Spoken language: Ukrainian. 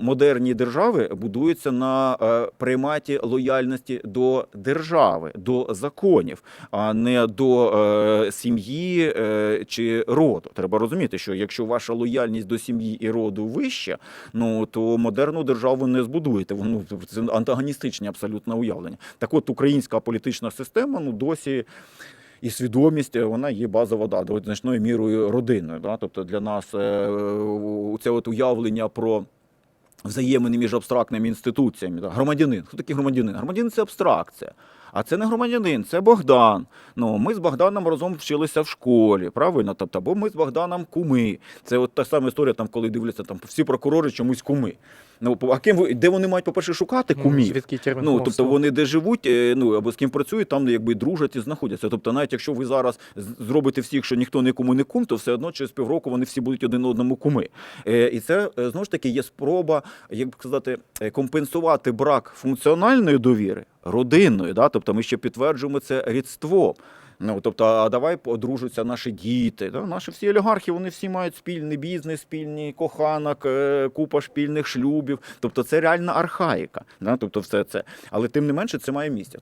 модерні держави будуються на е, прийматі лояльності до держави, до законів, а не до е, сім'ї е, чи роду. Треба розуміти, що якщо ваша лояльність до сім'ї і роду вища, ну то модерну державу не збудуєте. Воно це антагоністичні абсолютно уявлення. Так от українська політична система ну досі. І свідомість вона є базова да, значною мірою родинною. Да? Тобто для нас це от уявлення про взаємини між абстрактними інституціями. Громадянин. Хто такий громадянин? Громадянин це абстракція. А це не громадянин, це Богдан. Ну, ми з Богданом разом вчилися в школі, правильно? Тобто, бо ми з Богданом куми. Це от та сама історія, там, коли дивляться, там всі прокурори чомусь куми. Ну, а ким ви, де вони мають, по-перше, шукати кумів? Звідки Ну, тобто вони де живуть, е, ну або з ким працюють, там якби дружать і знаходяться. Тобто, навіть якщо ви зараз зробите всіх, що ніхто нікому не кум, то все одно через півроку вони всі будуть один одному куми. Е, І це е, знову ж таки є спроба, як би сказати, компенсувати брак функціональної довіри родинною. Да? Тобто ми ще підтверджуємо це рідством. Ну, тобто, а давай одружуються наші діти. Да? Наші всі олігархи, вони всі мають спільний бізнес, спільні коханок, е, купа спільних шлюбів. Тобто це реальна архаїка. Да? Тобто все це. Але тим не менше це має місце.